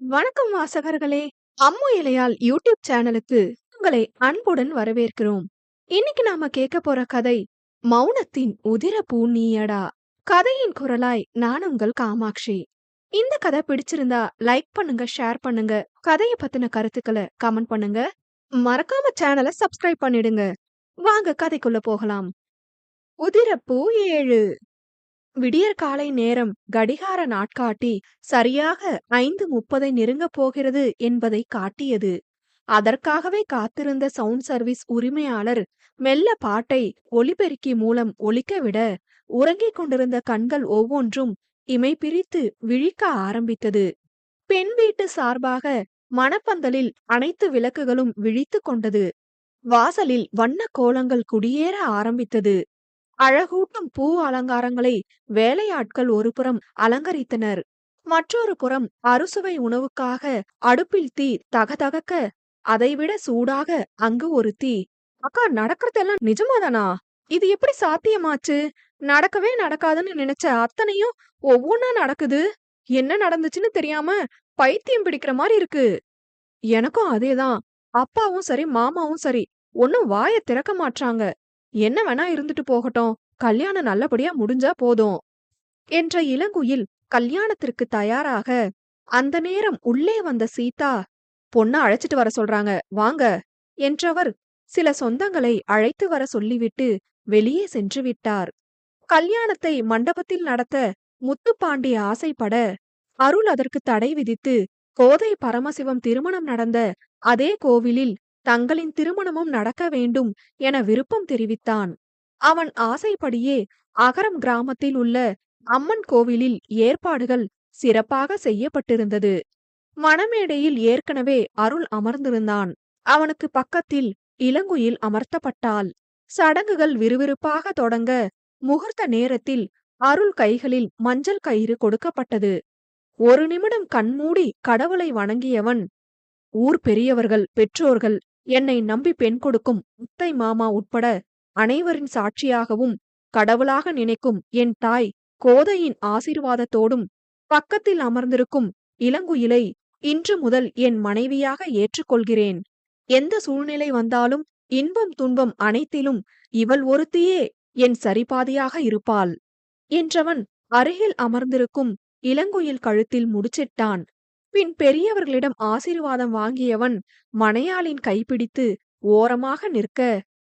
வணக்கம் வாசகர்களே. அம்மு இலையால் யூடியூப் சேனலுக்கு உங்களை அன்புடன் வரவேற்கிறோம். இன்னைக்கு நாம கேட்க போற கதை மௌனத்தின் உதிர பூ நீயடா கதையின் குரலாய் நான் உங்கள் காமாட்சி. இந்த கதை பிடிச்சிருந்தா லைக் பண்ணுங்க ஷேர் பண்ணுங்க. கதையை பத்தின கருத்துக்களை கமெண்ட் பண்ணுங்க. மறக்காம சேனலை சப்ஸ்கிரைப் பண்ணிடுங்க. வாங்க கதைக்குள்ள போகலாம். உதிரப்பூ ஏழு. விடியற் காலை நேரம் கடிகார நாட்காட்டி சரியாக ஐந்து முப்பதை நெருங்கப் போகிறது என்பதை காட்டியது. அதற்காகவே காத்திருந்த சவுண்ட் சர்வீஸ் உரிமையாளர் மெல்ல பாட்டை ஒலிபெருக்கி மூலம் ஒலிக்கவிட உறங்கிக் கொண்டிருந்த கண்கள் ஒவ்வொன்றும் இமை பிரித்து விழிக்க ஆரம்பித்தது. பெண் வீட்டு சார்பாக மணப்பந்தலில் அனைத்து விளக்குகளும் விழித்துக் கொண்டது. வாசலில் வண்ண கோலங்கள் குடியேற ஆரம்பித்தது. அழகூட்டும் பூ அலங்காரங்களை வேலையாட்கள் ஒருபுறம் அலங்கரித்தனர். மற்றொரு புறம் அறுசுவை உணவுக்காக அடுப்பில் தீ தகதகக்க அதைவிட சூடாக அங்கு ஒரு தீ. அக்கா நடக்கிறதெல்லாம் நிஜமாதானா? இது எப்படி சாத்தியமாச்சு? நடக்கவே நடக்காதுன்னு நினைச்ச அத்தனையும் ஒவ்வொன்னா நடக்குது? என்ன நடந்துச்சுன்னு தெரியாம பைத்தியம் பிடிக்கிற மாதிரி இருக்கு. எனக்கும் அதேதான். அப்பாவும் சரி மாமாவும் சரி ஒன்னும் வாய திறக்க மாட்றாங்க. என்ன வேணா இருந்துட்டு போகட்டும். கல்யாணம் நல்லபடியா முடிஞ்சா போதும். என்ற இளங்குயில் கல்யாணத்திற்கு தயாராக அந்த நேரம் உள்ளே வந்த சீதா பொண்ண அழைச்சிட்டு வர சொல்றாங்க வாங்க என்றவர் சில சொந்தங்களை அழைத்து வர சொல்லிவிட்டு வெளியே சென்று விட்டார். கல்யாணத்தை மண்டபத்தில் நடத்த முத்துப்பாண்டி ஆசைப்பட அருள் அதற்கு தடை விதித்து கோதை பரமசிவம் திருமணம் நடந்த அதே கோவிலில் தங்களின் திருமணமும் நடக்க வேண்டும் என விருப்பம் தெரிவித்தான். அவன் ஆசைப்படியே அகரம் கிராமத்தில் உள்ள அம்மன் கோவிலில் ஏற்பாடுகள் சிறப்பாக செய்யப்பட்டிருந்தது. மணமேடையில் ஏற்கனவே அருள் அமர்ந்திருந்தான். அவனுக்கு பக்கத்தில் இளங்குயில் அமர்த்தப்பட்டாள். சடங்குகள் விறுவிறுப்பாக தொடங்க முகூர்த்த நேரத்தில் அருள் கைகளில் மஞ்சள் கயிறு கொடுக்கப்பட்டது. ஒரு நிமிடம் கண்மூடி கடவுளை வணங்கியவன் ஊர் பெரியவர்கள் பெற்றோர்கள் என்னை நம்பி பெண் கொடுக்கும் முத்தை மாமா உட்பட அனைவரின் சாட்சியாகவும் கடவுளாக நினைக்கும் என் தாய் கோதையின் ஆசீர்வாதத்தோடும் பக்கத்தில் அமர்ந்திருக்கும் இளங்குயிலை இன்று முதல் என் மனைவியாக ஏற்றுக்கொள்கிறேன். எந்த சூழ்நிலை வந்தாலும் இன்பம் துன்பம் அனைத்திலும் இவள் ஒருத்தியே என் சரிபாதியாக இருப்பாள். என்றவன் அருகில் அமர்ந்திருக்கும் இளங்குயில் கழுத்தில் முடிச்சிட்டான். பின் பெரியவர்களிடம் ஆசீர்வாதம் வாங்கியவன் மனையாளின் கைப்பிடித்து ஓரமாக நிற்க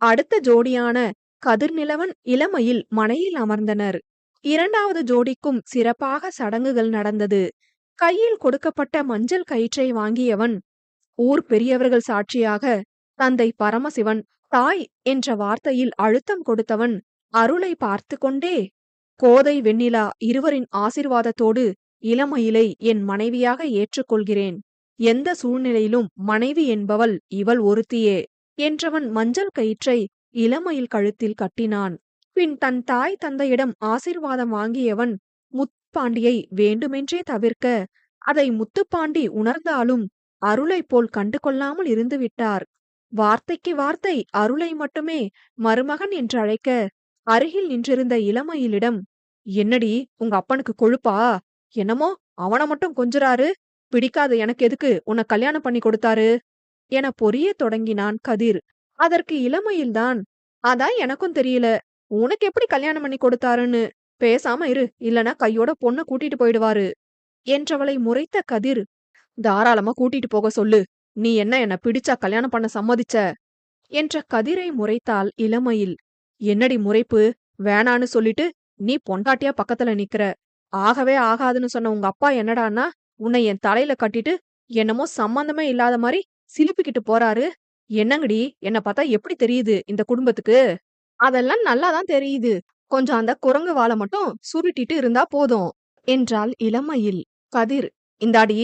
அடுத்த ஜோடியான கதிர்நிலவன் இளமையில் மனையில் அமர்ந்தனர். இரண்டாவது ஜோடிக்கும் சிறப்பாக சடங்குகள் நடந்தது. கையில் கொடுக்கப்பட்ட மஞ்சள் கயிற்றை வாங்கியவன் ஊர் பெரியவர்கள் சாட்சியாக தந்தை பரமசிவன் தாய் என்ற வார்த்தையில் அழுத்தம் கொடுத்தவன் அருளை பார்த்து கொண்டே கோதை வெண்ணிலா இருவரின் ஆசிர்வாதத்தோடு இளமயிலை என் மனைவியாக ஏற்றுக்கொள்கிறேன். எந்த சூழ்நிலையிலும் மனைவி என்பவள் இவள் ஒருத்தியே என்றவன் மஞ்சள் கயிற்றை இளமையில் கழுத்தில் கட்டினான். பின் தன் தாய் தந்தையிடம் ஆசிர்வாதம் வாங்கியவன் முத்துப்பாண்டியை வேண்டுமென்றே தவிர்க்க அதை முத்துப்பாண்டி உணர்ந்தாலும் அருளைப் போல் கண்டு கொள்ளாமல் இருந்து விட்டார் வார்த்தைக்கு வார்த்தை அருளை மட்டுமே மருமகன் என்று அழைக்க அருகில் நின்றிருந்த இளமையிலிடம் என்னடி உங்க அப்பனுக்கு கொழுப்பா? என்னமோ அவன மட்டும் கொஞ்சுறாரு. பிடிக்காத. எனக்கு எதுக்கு? உன்னை கல்யாணம் பண்ணி கொடுத்தாரு. என பொரிய தொடங்கினான் கதிர். அதற்கு இளமையில்தான் அதான் எனக்கும் தெரியல. உனக்கு எப்படி கல்யாணம் பண்ணி கொடுத்தாருன்னு? பேசாம இரு. இல்லனா கையோட பொண்ணு கூட்டிட்டு போயிடுவாரு. என்றவளை முறைத்த கதிர் தாராளமா கூட்டிட்டு போக சொல்லு. நீ என்ன என்ன பிடிச்சா கல்யாணம் பண்ண சம்மதிச்ச? என்ற கதிரை முறைத்தாள் இளமையில். என்னடி முறைப்பு? வேணான்னு சொல்லிட்டு நீ பொண்டாட்டியா பக்கத்துல நிக்கிற. ஆகவே ஆகாதுன்னு சொன்ன உங்க அப்பா என்னடான்னா உன்னை என் தலையில கட்டிட்டு என்னமோ சம்பந்தமே இல்லாத மாதிரி சிலுப்பிக்கிட்டு போறாரு. என்னங்கடி? என்ன பார்த்தா எப்படி தெரியுது இந்த குடும்பத்துக்கு? அதெல்லாம் நல்லாதான் தெரியுது. கொஞ்சம் அந்த குரங்கு வாழை மட்டும் சுருட்டிட்டு இருந்தா போதும் என்றாள் இளமையில். கதிர் இந்தாடி.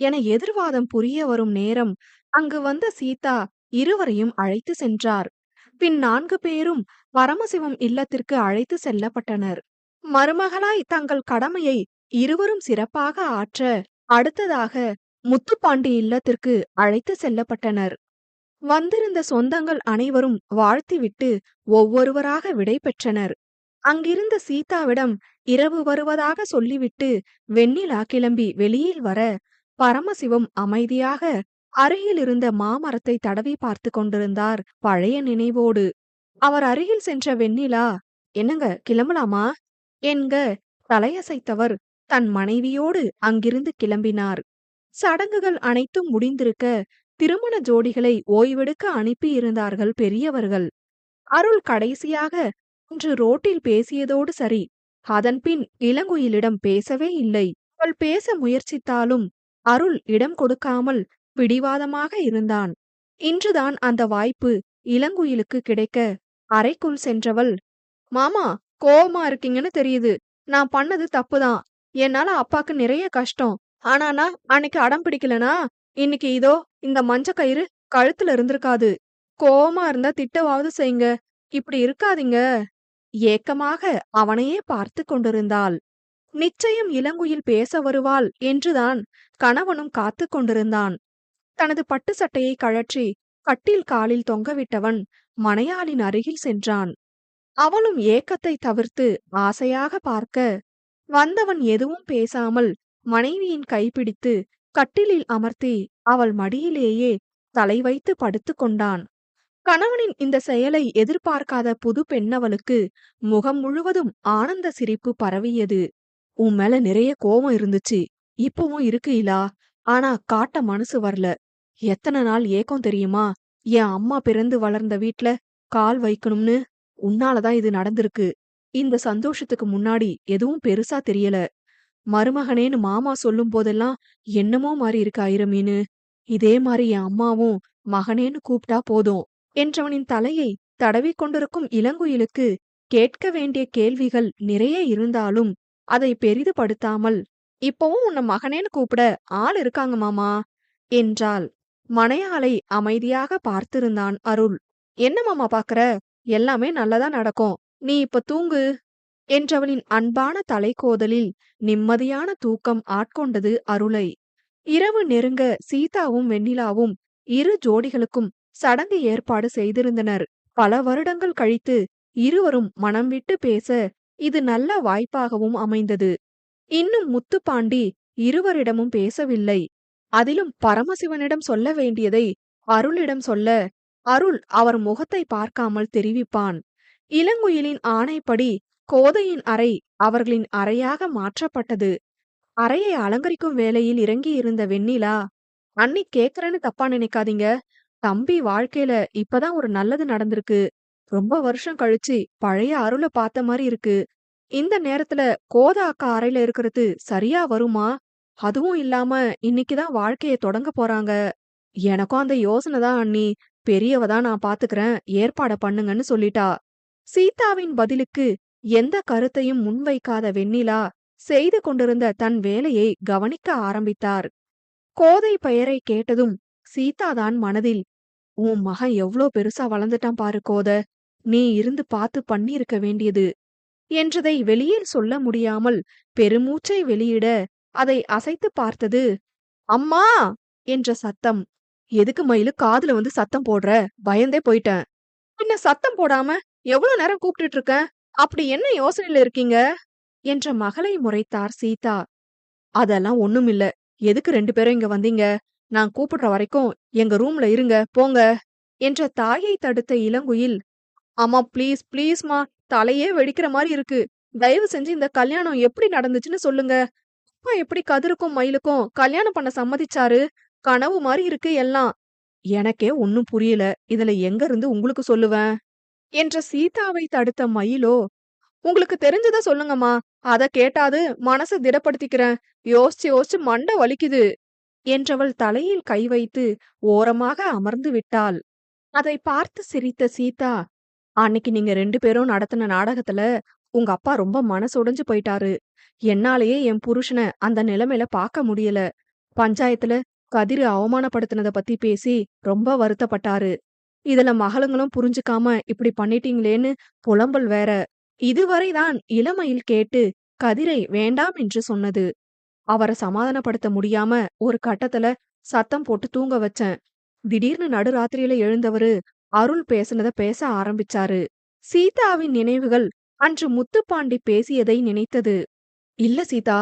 என எதிர்வாதம் புரிய வரும் நேரம் அங்கு வந்த சீதா இருவரையும் அழைத்து சென்றார். பின் நான்கு பேரும் பரமசிவம் இல்லத்திற்கு அழைத்து செல்லப்பட்டனர். மருமகளாய் தங்கள் கடமையை இருவரும் சிறப்பாக ஆற்ற அடுத்ததாக முத்துப்பாண்டி இல்லத்திற்கு அழைத்து செல்லப்பட்டனர். வந்திருந்த சொந்தங்கள் அனைவரும் வாழ்த்திவிட்டு ஒவ்வொருவராக விடை பெற்றனர். அங்கிருந்த சீதாவிடம் இரவு வருவதாக சொல்லிவிட்டு வெண்ணிலா கிளம்பி வெளியில் வர பரமசிவம் அமைதியாக அருகிலிருந்த மாமரத்தை தடவி பார்த்து கொண்டிருந்தார் பழைய நினைவோடு. அவர் அருகில் சென்ற வெண்ணிலா என்னங்க கிளம்பலாமா? என்க தலையசைத்தவர் தன் மனைவியோடு அங்கிருந்து கிளம்பினார். சடங்குகள் அனைத்தும் முடிந்திருக்க திருமண ஜோடிகளை ஓய்வெடுக்க அனுப்பியிருந்தார்கள் பெரியவர்கள். அருள் கடைசியாக இன்று ரோட்டில் பேசியதோடு சரி அதன்பின் இளங்குயிலிடம் பேசவே இல்லை. அவள் பேச முயற்சித்தாலும் அருள் இடம் கொடுக்காமல் பிடிவாதமாக இருந்தான். இன்றுதான் அந்த வாய்ப்பு இளங்குயிலுக்கு கிடைக்க அறைக்குள் சென்றவள் மாமா கோவமா இருக்கீங்கன்னு தெரியுது. நான் பண்ணது தப்புதான் என்னால அப்பாக்கு நிறைய கஷ்டம். ஆனானா அன்னைக்கு அடம் பிடிக்கலனா இன்னைக்கு இதோ இந்த மஞ்ச கயிறு கழுத்துல இருந்திருக்காது. கோவமா இருந்தா திட்டவாவது செய்யுங்க. இப்படி இருக்காதீங்க. ஏக்கமாக அவனையே பார்த்து கொண்டிருந்தாள். நிச்சயம் இளங்குயில் பேச வருவாள் என்றுதான் கணவனும் காத்து கொண்டிருந்தான். தனது பட்டு சட்டையை கழற்றி கட்டில் காலில் தொங்கவிட்டவன் மனையாளின் அருகில் சென்றான். அவளும் ஏக்கத்தை தவிர்த்து ஆசையாக பார்க்க வந்தவன் எதுவும் பேசாமல் மனைவியின் கைப்பிடித்து கட்டிலில் அமர்த்தி அவள் மடியிலேயே தலை வைத்து படுத்துக் கொண்டான். கணவனின் இந்த செயலை எதிர்பார்க்காத புது பெண்ணவளுக்கு முகம் முழுவதும் ஆனந்த சிரிப்பு பரவியது. உன் மேல நிறைய கோபம் இருந்துச்சு. இப்பவும் இருக்கு இலா ஆனா காட்ட மனசு வரல. எத்தனை நாள் ஏக்கம் தெரியுமா? என் அம்மா பிறந்து வளர்ந்த வீட்ல கால் வைக்கணும்னு? உன்னாலதான் இது நடந்திருக்கு. இந்த சந்தோஷத்துக்கு முன்னாடி எதுவும் பெருசா தெரியல. மருமகனேன்னு மாமா சொல்லும் போதெல்லாம் என்னமோ மாதிரி இருக்கு ஐரமீனு. இதே மாதிரி என் அம்மாவும் மகனேன்னு கூப்பிட்டா போதும். என்றவனின் தலையை தடவிக் கொண்டிருக்கும் இளங்குயிலுக்கு கேட்க வேண்டிய கேள்விகள் நிறைய இருந்தாலும் அதை பெரிதுபடுத்தாமல் இப்பவும் உன்னை மகனேன்னு கூப்பிட ஆள் இருக்காங்க மாமா என்றாள். மனையாளை அமைதியாக பார்த்திருந்தான் அருள். என்ன மாமா பாக்குற? எல்லாமே நல்லதா நடக்கும். நீ இப்ப தூங்கு என்றவளின் அன்பான தலைக்கோதலில் நிம்மதியான தூக்கம் ஆட்கொண்டது அருளை. இரவு நெருங்க சீதாவும் வெண்ணிலாவும் இரு ஜோடிகளுக்கும் சடங்கு ஏற்பாடு செய்திருந்தனர். பல வருடங்கள் கழித்து இருவரும் மனம் விட்டு பேச இது நல்ல வாய்ப்பாகவும் அமைந்தது. இன்னும் முத்துப்பாண்டி இருவரிடமும் பேசவில்லை. அதிலும் பரமசிவனிடம் சொல்ல வேண்டியதை அருளிடம் சொல்ல அருள் அவர் முகத்தை பார்க்காமல் தெரிவிப்பான். இளங்குயிலின் ஆணைப்படி கோதையின் அறை அவர்களின் அறையாக மாற்றப்பட்டது. அறையை அலங்கரிக்கும் வேலையில் இறங்கி இருந்த வெண்ணிலா அன்னி கேக்குறேன்னு தப்பா நினைக்காதீங்க. தம்பி வாழ்க்கையில இப்பதான் ஒரு நல்லது நடந்திருக்கு. ரொம்ப வருஷம் கழிச்சு பழைய அருளை பார்த்த மாதிரி இருக்கு. இந்த நேரத்துல கோதா அக்கா அறையில இருக்கிறது சரியா வருமா? அதுவும் இல்லாம இன்னைக்குதான் வாழ்க்கைய தொடங்க போறாங்க. எனக்கும் அந்த யோசனை தான் அண்ணி. பெரியவ தான் நான் பாத்துக்கிறேன் ஏற்பாட பண்ணுங்கன்னு சொல்லிட்டா. சீதாவின் பதிலுக்கு எந்த கருத்தையும் முன்வைக்காத வெண்ணிலா செய்து கொண்டிருந்த தன் வேலையை கவனிக்க ஆரம்பித்தார். கோதை பெயரை கேட்டதும் சீதாதான் மனதில் உன் மகன் எவ்ளோ பெருசா வளர்ந்துட்டான் பாரு கோத நீ இருந்து பார்த்து பண்ணியிருக்க வேண்டியது என்றதை வெளியில் சொல்ல முடியாமல் பெருமூச்சை வெளியிட அதை அசைத்து பார்த்தது அம்மா! என்ற சத்தம் எதுக்கு மயிலு காதுல வந்து சத்தம் போடுற? பயந்தே போயிட்டேன். பின்ன சத்தம் போடாம எவ்வளவு நேரம் கூப்பிட்டுட்டு இருக்கேன் அப்படி என்ன யோசனையில இருக்கீங்க? என்ற மகளை முறைத்தார் சீதா. அதெல்லாம் ஒண்ணுமில்ல எதுக்கு ரெண்டு பேரும் இங்க வந்தீங்க? நான் கூப்பிடுற வரைக்கும் எங்க ரூம்ல இருங்க போங்க. என்ற தாயை தடுத்த இளங்குயில் அம்மா ப்ளீஸ் ப்ளீஸ்மா தலையே வெடிக்கிற மாதிரி இருக்கு. தயவு செஞ்சு இந்த கல்யாணம் எப்படி நடந்துச்சுன்னு சொல்லுங்க. அப்பா எப்படி கதிருக்கும் மயிலுக்கும் கல்யாணம் பண்ண சம்மதிச்சாரு? கனவு மாதிரி இருக்கு எல்லாம். எனக்கே ஒன்னும் புரியல. இதுல எங்க இருந்து உங்களுக்கு சொல்லுவேன்? என்ற சீதாவை தடுத்த மயிலோ உங்களுக்கு தெரிஞ்சத சொல்லுங்கம்மா. அத கேட்டாது மனச திடப்படுத்திக்கிறேன். யோசிச்சு யோசிச்சு மண்டை வலிக்குது. என்றவள் தலையில் கை வைத்து ஓரமாக அமர்ந்து விட்டாள். அதை பார்த்து சிரித்த சீதா அன்னைக்கு நீங்க ரெண்டு பேரும் நடத்தின நாடகத்துல உங்க அப்பா ரொம்ப மனசுடைஞ்சு போயிட்டாரு. என்னாலேயே என் புருஷனை அந்த நிலைமையில பார்க்க முடியல. பஞ்சாயத்துல கதிரு அவமானப்படுத்தினத பத்தி பேசி ரொம்ப வருத்தப்பட்டாரு. இதுல மகளுங்களும் புரிஞ்சுக்காம இப்படி பண்ணிட்டீங்களேன்னு புலம்பல் வேற. இதுவரைதான் இளமையில் கேட்டு கதிரை வேண்டாம் என்று சொன்னது. அவரை சமாதானப்படுத்த முடியாம ஒரு கட்டத்துல சத்தம் போட்டு தூங்க வச்சேன். திடீர்னு நடுராத்திரியில எழுந்தவரு அருள் பேசுனத பேச ஆரம்பிச்சாரு. சீதாவின் நினைவுகள் அன்று முத்துப்பாண்டி பேசியதை நினைத்தது. இல்ல சீதா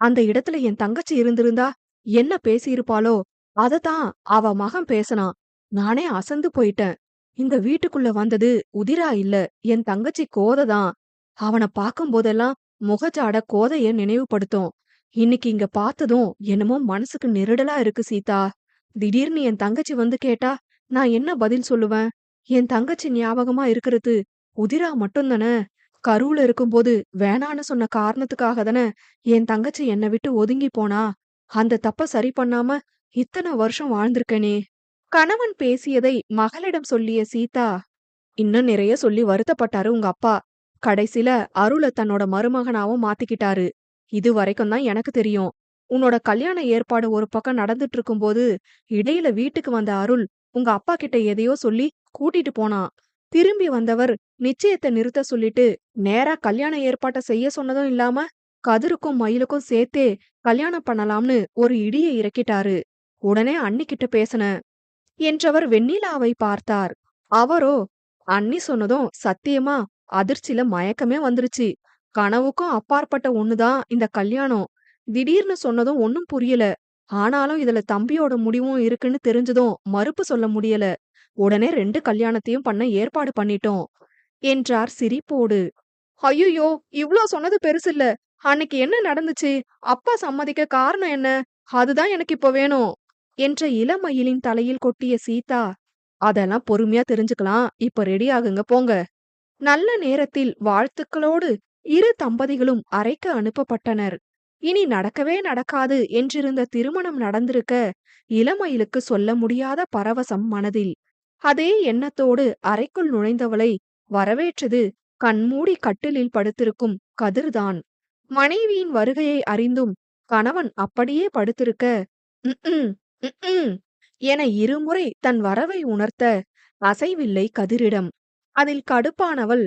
அந்த இடத்துல என் தங்கச்சி இருந்திருந்தா என்ன பேசியிருப்பாளோ அதத்தான் அவ மகன் பேசனான். நானே அசந்து போயிட்டேன். இந்த வீட்டுக்குள்ள வந்தது உதிரா இல்ல என் தங்கச்சி கோதை தான். அவன முகச்சாட முகஜாட கோதைய நினைவுபடுத்தும். இன்னைக்கு இங்க பார்த்ததும் என்னமோ மனசுக்கு நெருடலா இருக்கு சீதா. திடீர்னு என் தங்கச்சி வந்து கேட்டா நான் என்ன பதில் சொல்லுவேன்? என் தங்கச்சி ஞாபகமா இருக்கிறது உதிரா மட்டும்தானே கருவுல இருக்கும்போது வேணான்னு சொன்ன காரணத்துக்காக தானே என் தங்கச்சி என்னை விட்டு ஒதுங்கி போனா? அந்த தப்ப சரி பண்ணாம இத்தனை வருஷம் வாழ்ந்திருக்கேனே. கணவன் பேசியதை மகளிடம் சொல்லிய சீதா இன்னும் நிறைய சொல்லி வருத்தப்பட்டாரு உங்க அப்பா. கடைசில அருள தன்னோட மருமகனாவும் மாத்திக்கிட்டாரு. இது வரைக்கும் தான் எனக்கு தெரியும். உன்னோட கல்யாண ஏற்பாடு ஒரு பக்கம் நடந்துட்டு இருக்கும்போது இடையில வீட்டுக்கு வந்த அருள் உங்க அப்பா கிட்ட எதையோ சொல்லி கூட்டிட்டு போனான் திரும்பி வந்தவர் நிச்சயத்தை நிறுத்த சொல்லிட்டு நேரா கல்யாண ஏற்பாட்டை செய்ய சொன்னதும் இல்லாம கதிருக்கும் மயிலுக்கும் சேர்த்தே கல்யாணம் பண்ணலாம்னு ஒரு இடியை இறக்கிட்டாரு. உடனே அன்னிக்கிட்ட பேசின என்றவர் வெண்ணிலாவை பார்த்தார். அவரோ அண்ணி சொன்னதும் சத்தியமா அதிர்ச்சியில மயக்கமே வந்துருச்சு. கனவுக்கும் அப்பாற்பட்ட ஒண்ணுதான் இந்த கல்யாணம். திடீர்னு சொன்னதும் ஒன்னும் புரியல. ஆனாலும் இதுல தம்பியோட முடிவும் இருக்குன்னு தெரிஞ்சதும் மறுப்பு சொல்ல முடியல. உடனே ரெண்டு கல்யாணத்தையும் பண்ண ஏற்பாடு பண்ணிட்டோம் என்றார் சிரிப்போடு. ஐயோ இவ்ளோ சொன்னது பெருசில்ல. அன்னைக்கு என்ன நடந்துச்சு? அப்பா சம்மதிக்க காரணம் என்ன? அதுதான் எனக்கு இப்ப வேணும் என்ற இளமயிலின் தலையில் கொட்டிய சீதா. அதெல்லாம் பொறுமையா தெரிஞ்சுக்கலாம். இப்ப ரெடி ஆகுங்க போங்க. நல்ல நேரத்தில் வாழ்த்துக்களோடு இரு தம்பதிகளும் அறைக்கு அனுப்பப்பட்டனர். இனி நடக்கவே நடக்காது என்றிருந்த திருமணம் நடந்திருக்க இளமயிலுக்கு சொல்ல முடியாத பரவசம் மனதில். அதே எண்ணத்தோடு அறைக்குள் நுழைந்தவளை வரவேற்றது கண்மூடி கட்டிலில் படுத்திருக்கும் கதிர்தான். மனைவியின் வருகையை அறிந்தும் கணவன் அப்படியே படுத்திருக்க என இருமுறை தன் வரவை உணர்த்த அசைவில்லை கதிரிடம். அதில் கடுப்பானவள்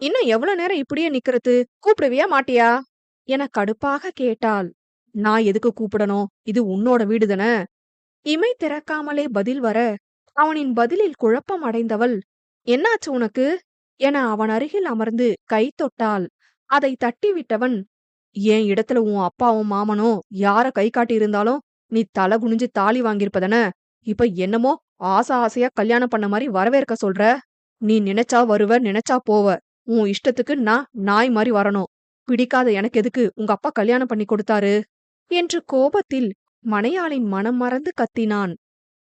இன்னும் எவ்வளவு நேரம் இப்படியே நிக்கிறது? கூப்பிடுவியா மாட்டியா? என கடுப்பாக கேட்டாள். நான் எதுக்கு கூப்பிடணும்? இது உன்னோட வீடுதானே இமை திறக்காமலே பதில் வர அவனின் பதிலில் குழப்பம் அடைந்தவள் என்னாச்சு உனக்கு? என அவன் அருகில் அமர்ந்து கை தொட்டாள். அதை தட்டிவிட்டவன் என் இடத்துல உன் அப்பாவும் மாமனும் யார கை காட்டி இருந்தாலும் நீ தலை குனிஞ்சு தாலி வாங்கியிருப்பதானே? இப்ப என்னமோ ஆசை ஆசையா கல்யாணம் பண்ண மாதிரி வரவேற்க சொல்ற. நீ நினைச்சா வருவ நினைச்சா போவ. உன் இஷ்டத்துக்கு நான் நாய் மாதிரி வரணும். பிடிக்காத எனக்கு எதுக்கு? உங்க அப்பா கல்யாணம் பண்ணி கொடுத்தாரு. என்று கோபத்தில் மனையாளின் மனம் மறந்து கத்தினான்.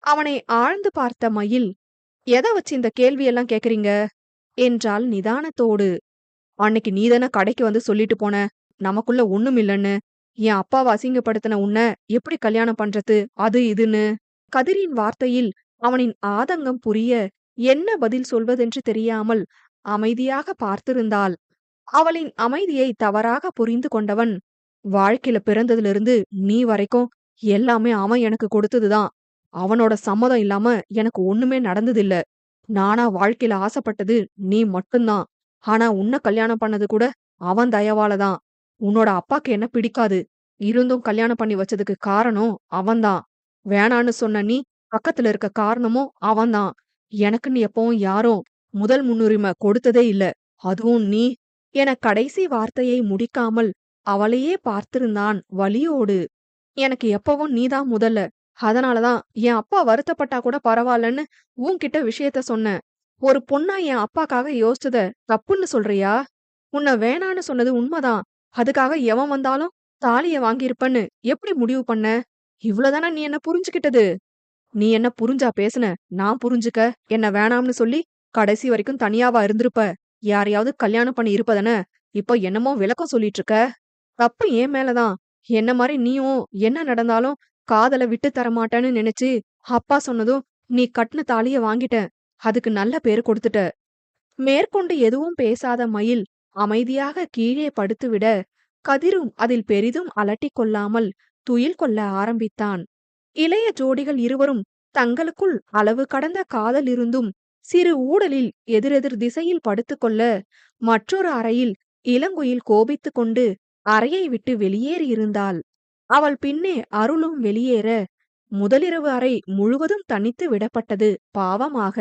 அவனை ஆழ்ந்து பார்த்த மயில் எதை வச்சு இந்த கேள்வியெல்லாம் கேக்குறீங்க? என்றாள் நிதானத்தோடு. அன்னைக்கு நீதான கடைக்கு வந்து சொல்லிட்டு போன. நமக்குள்ள ஒண்ணும் இல்லைன்னு என் அப்பாவை அசிங்கப்படுத்தின உன்னை எப்படி கல்யாணம் பண்றது அது இதுன்னு. கதிரின் வார்த்தையில் அவனின் ஆதங்கம் புரிய என்ன பதில் சொல்வதென்று தெரியாமல் அமைதியாக பார்த்திருந்தாள். அவளின் அமைதியை தவறாக புரிந்து கொண்டவன் வாழ்க்கையில பிறந்ததிலிருந்து நீ வரைக்கும் எல்லாமே அவன் எனக்கு கொடுத்ததுதான். அவனோட சம்மதம் இல்லாம எனக்கு ஒண்ணுமே நடந்ததில்ல. நானா வாழ்க்கையில ஆசைப்பட்டது நீ மட்டும்தான். ஆனா உன்னை கல்யாணம் பண்ணது கூட அவன் தயவாலதான். உன்னோட அப்பாக்கு என்ன பிடிக்காது. இருந்தும் கல்யாணம் பண்ணி வச்சதுக்கு காரணம் அவன்தான். வேணான்னு சொன்ன நீ பக்கத்துல இருக்க காரணமும் அவன்தான். எனக்கு நீ எப்பவும் யாரும் முதல் முன்னுரிமை கொடுத்ததே இல்ல. அதுவும் நீ. என கடைசி வார்த்தையை முடிக்காமல் அவளையே பார்த்திருந்தான் வலியோடு. எனக்கு எப்பவும் நீதான் முதல்ல. அதனாலதான் என் அப்பா வருத்தப்பட்டா கூட பரவாயில்லன்னு உன்கிட்ட விஷயத்த சொன்னேன். ஒரு பொண்ணா என் அப்பாக்காக யோசிச்சத தப்புன்னு சொல்றியா? உன்னை வேணான்னு சொன்னது உண்மைதான். அதுக்காக எவன் வந்தாலும் தாலிய வாங்கியிருப்பன்னு எப்படி முடிவு பண்ண? இவ்வளவுதானே நீ என்ன புரிஞ்சுகிட்டது நீ என்ன புரிஞ்சா பேசுன? நான் புரிஞ்சுக்க. என்ன வேணாம்னு சொல்லி கடைசி வரைக்கும் தனியாவா இருந்திருப்ப. யாரையாவது கல்யாணம் பண்ணி இருப்பதானே இப்போ என்னமோ விளக்கம் சொல்லிட்டு இருக்க தப்பு ஏன் மேலதான். என்ன மாதிரி நீயும் என்ன நடந்தாலும் காதல விட்டு தர மாட்டேன்னு நினைச்சு அப்பா சொன்னதும் நீ கட்டின தாலிய வாங்கிட்ட. அதுக்கு நல்ல பேரு கொடுத்துட்ட. மேற்கொண்டு எதுவும் பேசாத மயில் அமைதியாக கீழே படுத்துவிட கதிரும் அதில் பெரிதும் அலட்டிக் கொள்ளாமல் துயில் கொள்ள ஆரம்பித்தான். இளைய ஜோடிகள் இருவரும் தங்களுக்குள் அளவு கடந்த காதல் இருந்தும் சிறு ஊடலில் எதிரெதிர் திசையில் படுத்துக்கொள்ள மற்றொரு அறையில் இளங்குயில் கோபித்துக் கொண்டு அறையை விட்டு வெளியேறியிருந்தாள் அவள் பின்னே அருளும் வெளியேற முதலிரவு அறை முழுவதும் தனித்து விடப்பட்டது பாவமாக.